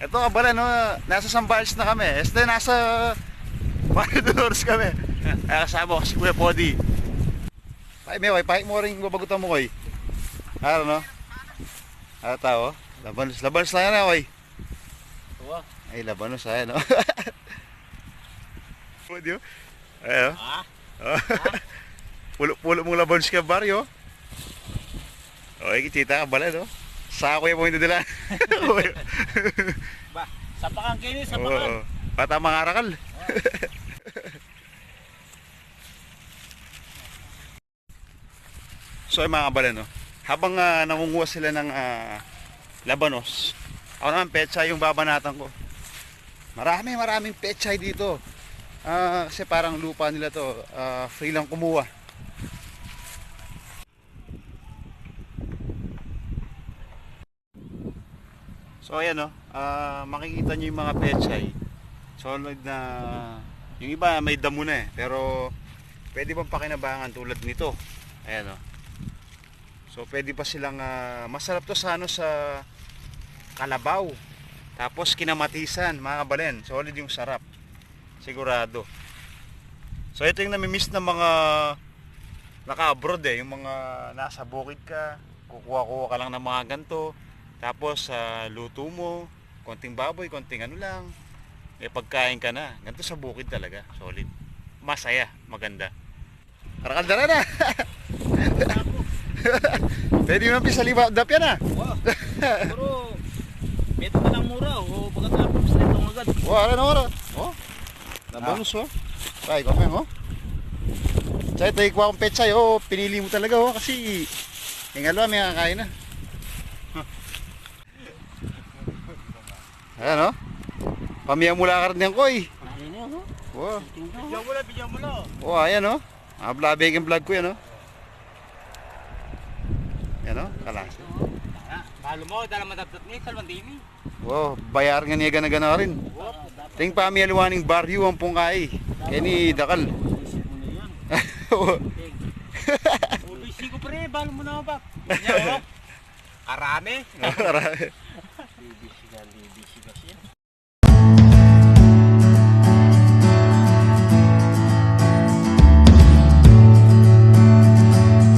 Ito kabala no, nasa Sambales na kami. Este nasa Maridores kami. Kaya kasama ko si Kuya Podi. Pahit mo, pahit mo rin babagutan mo koy. Ano no? Ano tao? Labanos, labanos lang yan koy. Tuwa. Ay, labanos ayan no. Podi oh. Ayan Ah? oh. Pulo-pulo mong labanos ka baryo. Okay, kita ka bala no. Sa ako yung mga dala. Ba, sapakan kayo, Oo. sapakan. Pata mga arakal. so ay mga kabala no. Habang ah, nangunguha sila ng ah, labanos, ako naman pechay yung babanatan ko. Marami maraming pechay dito. Ah, kasi parang lupa nila to, ah, free lang kumuha. So ayan no, ah, makikita nyo yung mga pechay. Solid na, yung iba may damo na eh, pero pwede pang pakinabangan tulad nito. Ayan no. So pwede pa silang, ah, masarap to sa ano sa kalabaw. Tapos kinamatisan, mga kabalen. Solid yung sarap. Sigurado. So ito yung namimiss ng mga naka-abroad eh, yung mga nasa bukid ka, kukuha-kuha ka lang ng mga ganto, tapos sa luto mo, konting baboy, konting ano lang, may pagkain ka na. Ganito sa bukid talaga, solid. Masaya, maganda. Karakaldara na! Pwede mo naman sa liba, dap yan ah! Wow. Pero, meto ka ng mura, o pagkatapos na itong agad. Oh, ano na oras? Oh, nabanus oh. Tay, kape mo. Chay, tayo kuha akong pechay. Oh, pinili mo talaga oh, kasi yung alwa may kakain na. Ayan oh. Pamiya mula ka rin yan, koy. Yun, no? Oh, Bigyan mo na, bigyan mo na. oh ayan oh. Mga blabig ang vlog ko yan oh. Yan oh, kalasa. Ah, Kalo mo, dala matapot ni Salmandini. Wow, bayar nga niya gana-gana rin. Wow. Ting pamiya luwaning baryo ang pungkay. Kani dakal. Ubisi ko pre, balo mo na ba? Yan o.